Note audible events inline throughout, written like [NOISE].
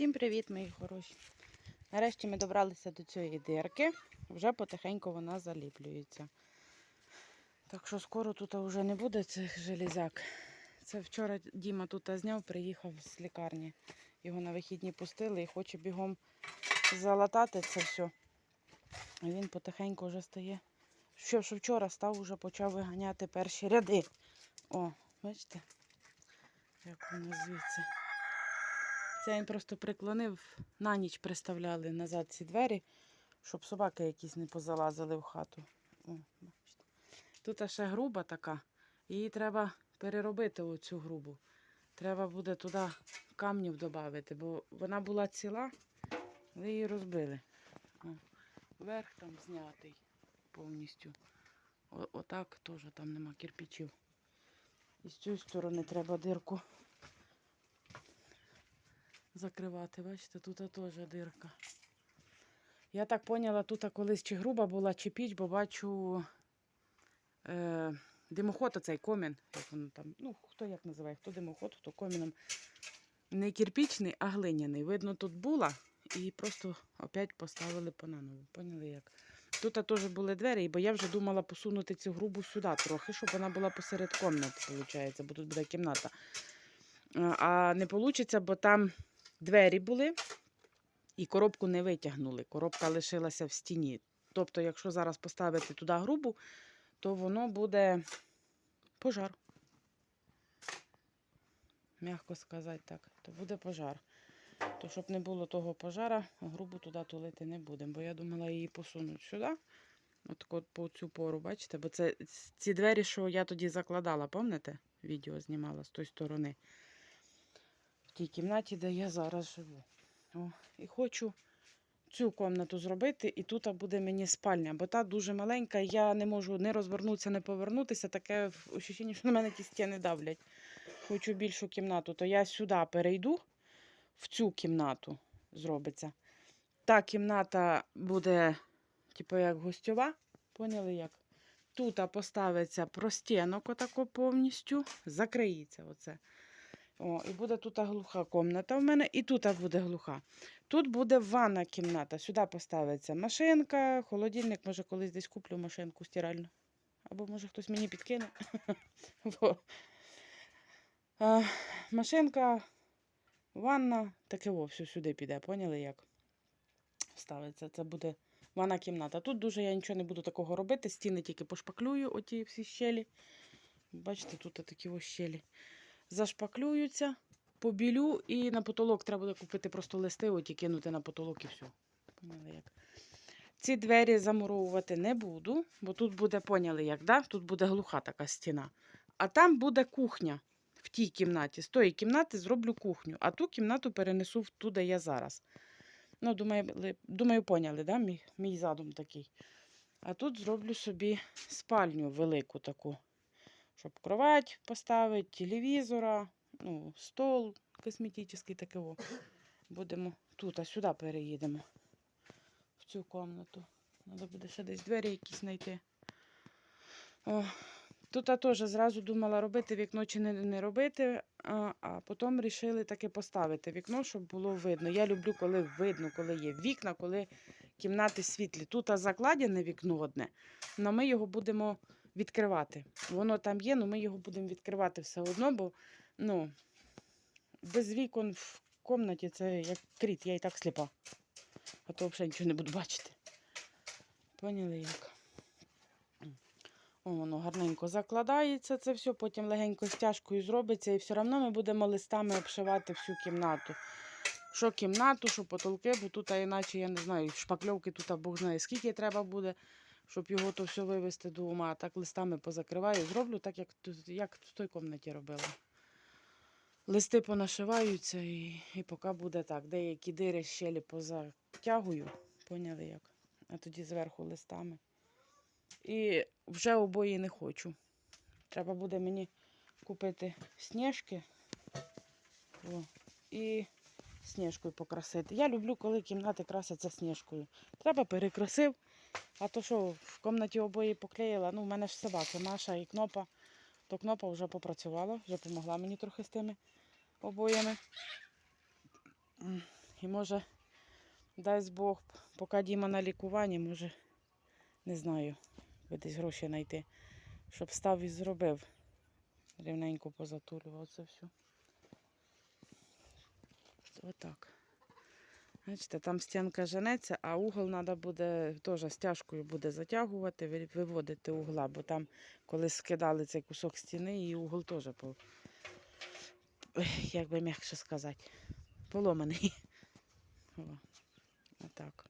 Всім привіт, мої хороші. Нарешті ми добралися до цієї дирки. Вже потихеньку вона заліплюється. Так що скоро тут вже не буде цих железяк. Це вчора Діма тут зняв, приїхав з лікарні. Його на вихідні пустили і хоче бігом залатати це все. А він потихеньку вже стає. Що, що вчора став, вже почав виганяти перші ряди. О, бачите, як воно звідси. Це він просто приклонив, на ніч приставляли назад ці двері, щоб собаки якісь не позалазили в хату. О. Тут ще груба така, її треба переробити оцю грубу. Треба буде туди камнів додати, бо вона була ціла, але її розбили. О, верх там знятий повністю. О, отак теж там нема кирпичів. І з цієї сторони треба дирку закривати. Бачите, тут теж дирка. Я так поняла, тут колись чи груба була, чи піч, бо бачу е, димоход оцей комін. Як воно там, ну, хто як називає, хто димоход, хто коміном. Не кирпічний, а глиняний. Видно, тут була і просто опять поставили понаново. Поняли як? Тут теж були двері, бо я вже думала посунути цю грубу сюди трохи, щоб вона була посеред кімнати, виходить, бо тут буде кімната. А не вийде, бо там двері були і коробку не витягнули. Коробка лишилася в стіні. Тобто, якщо зараз поставити туди грубу, то воно буде пожар. Мягко сказати так, то буде пожар. То щоб не було того пожара, грубу туди тулити не будемо. Бо я думала її посунути сюди. От от по цю пору, бачите? Бо це ці двері, що я тоді закладала, пам'ятаєте? Відео знімала з тої сторони. В тій кімнаті, де я зараз живу. О, і хочу цю кімнату зробити, і тут буде мені спальня, бо та дуже маленька, я не можу не розвернутися, не повернутися. Таке ощущення, що на мене ті стіни давлять. Хочу більшу кімнату, то я сюди перейду, в цю кімнату зробиться. Та кімната буде, типу, як гостьова. Поняли як? Тут поставиться простінок отако повністю, закриється оце. О, і буде тут глуха кімната в мене, і тут буде глуха. Тут буде ванна кімната. Сюди поставиться машинка, холодильник, може, колись десь куплю машинку стиральну. Або може хтось мені підкине. [LAUGHS] Машинка, ванна, таке все сюди піде, поняли як? Ставиться. Це буде ванна кімната. Тут дуже я нічого не буду такого робити. Стіни тільки пошпаклюю, оті всі щелі. Бачите, тут такі ось щелі зашпаклюються, побілю і на потолок треба буде купити просто листи, от і кинути на потолок і все. Поняли як? Ці двері замуровувати не буду, бо тут буде, поняли як, да? тут буде глуха така стіна. А там буде кухня в тій кімнаті. З тої кімнати зроблю кухню, а ту кімнату перенесу в ту, де я зараз. Ну, думаю, думаю поняли, да? мій, мій задум такий. А тут зроблю собі спальню велику таку щоб кровать поставити, телевізора, ну, стол косметичний такий. Будемо тут, а сюди переїдемо. В цю кімнату. Треба буде ще десь двері якісь знайти. О, Тут я теж зразу думала робити вікно чи не, не робити, а, а потім вирішили таке поставити вікно, щоб було видно. Я люблю, коли видно, коли є вікна, коли кімнати світлі. Тут закладене вікно одне, але ми його будемо відкривати. Воно там є, але ми його будемо відкривати все одно, бо ну, без вікон в кімнаті це як кріт, я і так сліпа. А то взагалі нічого не буду бачити. Поняли як? О, воно гарненько закладається це все, потім легенько стяжкою зробиться, і все одно ми будемо листами обшивати всю кімнату. Що кімнату, що потолки, бо тут, а іначе, я не знаю, шпакльовки тут Бог знає, скільки треба буде щоб його то все вивезти до ума. Так листами позакриваю. Зроблю так, як як в той кімнаті робила. Листи понашиваються і і поки буде так. Деякі дири щелі позатягую, поняли як? А тоді зверху листами. І вже обої не хочу. Треба буде мені купити сніжки О, і сніжкою покрасити. Я люблю, коли кімнати красяться сніжкою. Треба перекрасив. А то що, в кімнаті обої поклеїла, ну в мене ж собаки, Маша і кнопа, то кнопа вже попрацювала, вже допомогла мені трохи з тими обоями. І може, дасть Бог, поки Діма на лікуванні, може, не знаю, десь гроші знайти, щоб став і зробив. Рівненько позатулював це все. Отак. Бачите, там стінка женеться, а угол треба буде теж стяжкою буде затягувати, виводити угла, бо там, коли скидали цей кусок стіни, і угол теж по, як би м'якше сказати, поломаний. Отак.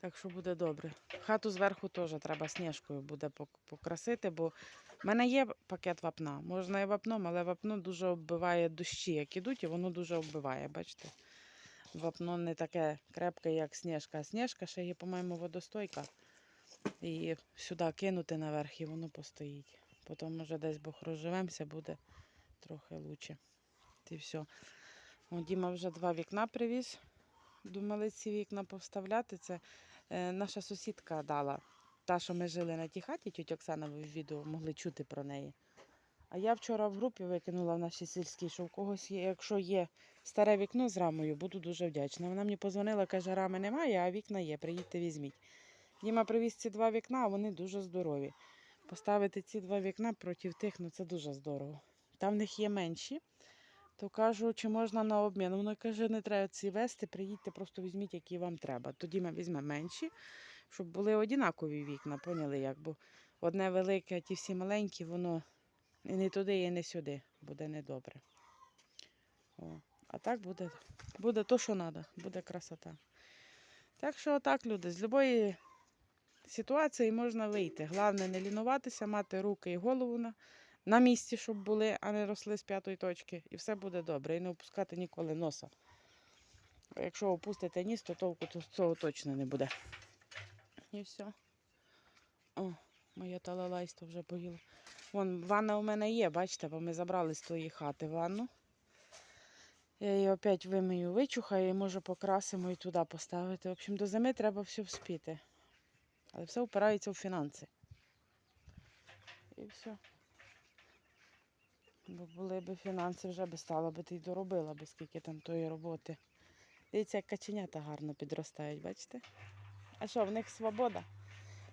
Так що буде добре. Хату зверху теж треба сніжкою буде покрасити, бо в мене є пакет вапна. Можна і вапном, але вапно дуже оббиває дощі, як ідуть, і воно дуже оббиває, бачите? Вапно не таке крепке, як сніжка. Сніжка ще є, по-моєму, водостойка. І сюди кинути наверх, і воно постоїть. Потім, може, десь Бог розживемося, буде трохи лучше. І все. О, Діма вже два вікна привіз. Думали ці вікна повставляти. Це е, наша сусідка дала. Та, що ми жили на тій хаті, тітя Оксана, ви в відео могли чути про неї. А я вчора в групі викинула в нашій сільській, що у когось є, якщо є старе вікно з рамою, буду дуже вдячна. Вона мені позвонила, каже, рами немає, а вікна є, приїдьте візьміть. Діма привіз ці два вікна, а вони дуже здорові. Поставити ці два вікна проти тих, ну це дуже здорово. Там в них є менші, то кажу, чи можна на обмін. Вона каже, не треба ці вести, приїдьте, просто візьміть, які вам треба. Тоді ми візьмемо менші, щоб були однакові вікна, поняли як? Бо одне велике, а ті всі маленькі, воно і не туди, і не сюди. Буде недобре. О. А так буде, буде то, що треба, буде красота. Так що отак, люди, з будь-якої ситуації можна вийти. Головне не лінуватися, мати руки і голову на, на місці, щоб були, а не росли з п'ятої точки. І все буде добре. І не опускати ніколи носа. Якщо опустите ніс, то толку то цього точно не буде. І все. О, моя талалайство вже поїла. Вон ванна у мене є, бачите, бо ми забрали з тої хати ванну. Я її опять вимию, вичухаю і може покрасимо і туди поставити. В общем, до зими треба все вспіти. Але все впирається в фінанси. І все. Бо були б фінанси, вже би стало би ти й доробила би скільки там тої роботи. Дивіться, як каченята гарно підростають, бачите? А що, в них свобода?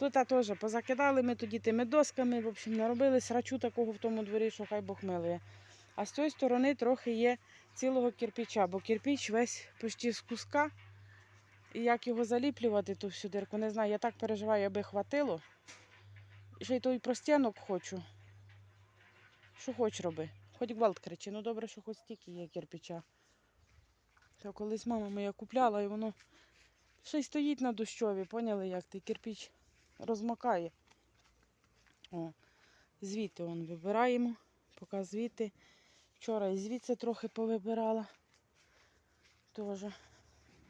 Тут теж позакидали ми тоді тими досками, в общем, наробили срачу такого в тому дворі, що хай Бог милує. А з цієї сторони трохи є цілого кирпича, бо кирпич весь почти з куска. І як його заліплювати ту всю дирку, не знаю. Я так переживаю, аби хватило. Ще й той простянок хочу. Що хоч роби. Хоч гвалт кричи, ну добре, що хоч стільки є кирпича. Та колись мама моя купляла і воно ще й стоїть на дощові, поняли, як той кирпич розмокає. О, звідти он вибираємо, поки звідти. Вчора і звідси трохи повибирала. Теж.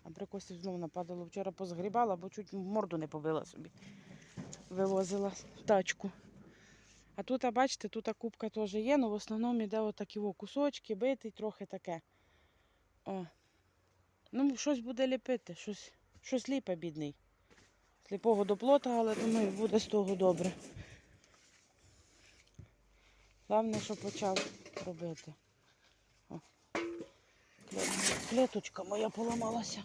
Абрикосів знову нападало. Вчора позгрібала, бо чуть морду не побила собі. Вивозила тачку. А тут, а бачите, тут кубка теж є, але в основному йде отакі кусочки, битий, трохи таке. О. Ну, щось буде ліпити, щось, щось ліпе, бідний. Сліпого до плота, але думаю, буде з того добре. Головне, що почав робити. О. Клеточка моя поламалася.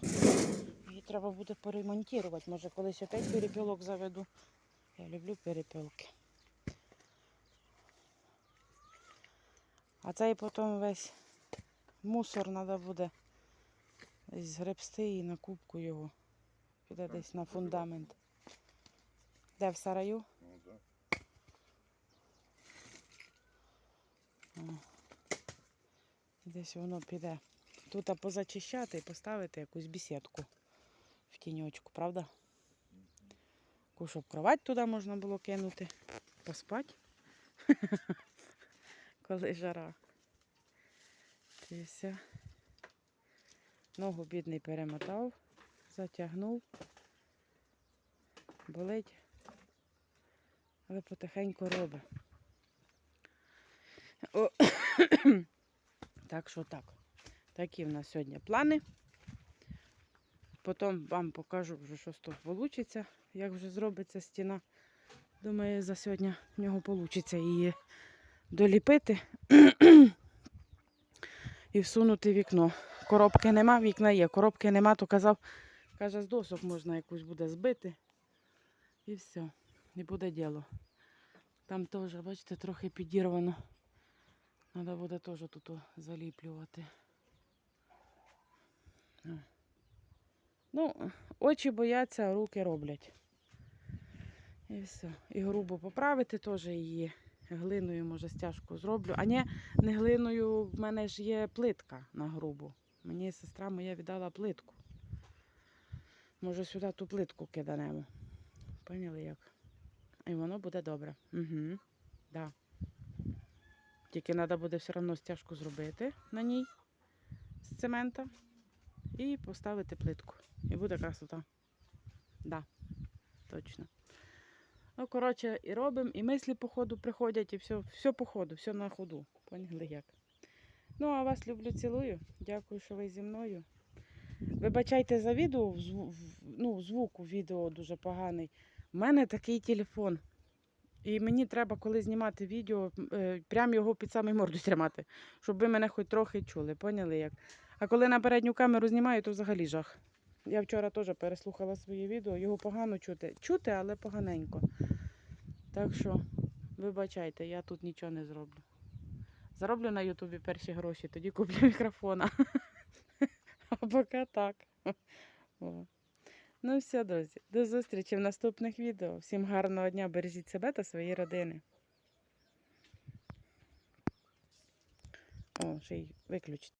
Її треба буде поремонтувати. Може, колись опять перепілок заведу. Я люблю перепілки. А цей потім весь мусор треба буде згребсти і на кубку його. Піде десь на фундамент. Де в сараю? Ну, да. Десь воно піде. Тут позачищати і поставити якусь бісідку в тіньочку, правда? Таку, щоб кровать туди можна було кинути, поспати, [LAUGHS] коли жара. Ти. Ногу бідний перемотав, затягнув, болить, але потихеньку робить. О, [COUGHS] так що так. Такі в нас сьогодні плани. Потім вам покажу вже, що з того вийде, як вже зробиться стіна. Думаю, за сьогодні в нього вийде її доліпити [COUGHS] і всунути вікно. коробки нема, вікна є. Коробки нема, то казав, каже, з досок можна якусь буде збити. І все. І буде діло. Там теж, бачите, трохи підірвано. Треба буде теж тут заліплювати. Ну, очі бояться, а руки роблять. І все. І грубо поправити теж її. Глиною, може, стяжку зроблю. А ні, не глиною, в мене ж є плитка на грубу. Мені сестра моя віддала плитку. Може, сюди ту плитку киданемо. Поняли як? І воно буде добре. Угу. Да. Тільки треба буде все одно стяжку зробити на ній з цемента і поставити плитку. І буде красота. Да, точно. Ну, коротше, і робимо, і мислі по ходу приходять, і все, все по ходу, все на ходу. Поняли як? Ну, а вас люблю, цілую. Дякую, що ви зі мною. Вибачайте за відео, ну, звук у відео дуже поганий. У мене такий телефон. І мені треба, коли знімати відео, е, прям його під самий морду тримати, щоб ви мене хоч трохи чули, поняли як? А коли на передню камеру знімаю, то взагалі жах. Я вчора теж переслухала своє відео, його погано чути. Чути, але поганенько. Так що, вибачайте, я тут нічого не зроблю. Зароблю на Ютубі перші гроші, тоді куплю мікрофона. [LAUGHS] [LAUGHS] Поки так. [LAUGHS] Ну все, друзі, до зустрічі в наступних відео. Всім гарного дня, бережіть себе та свої родини. О, ще й виключити.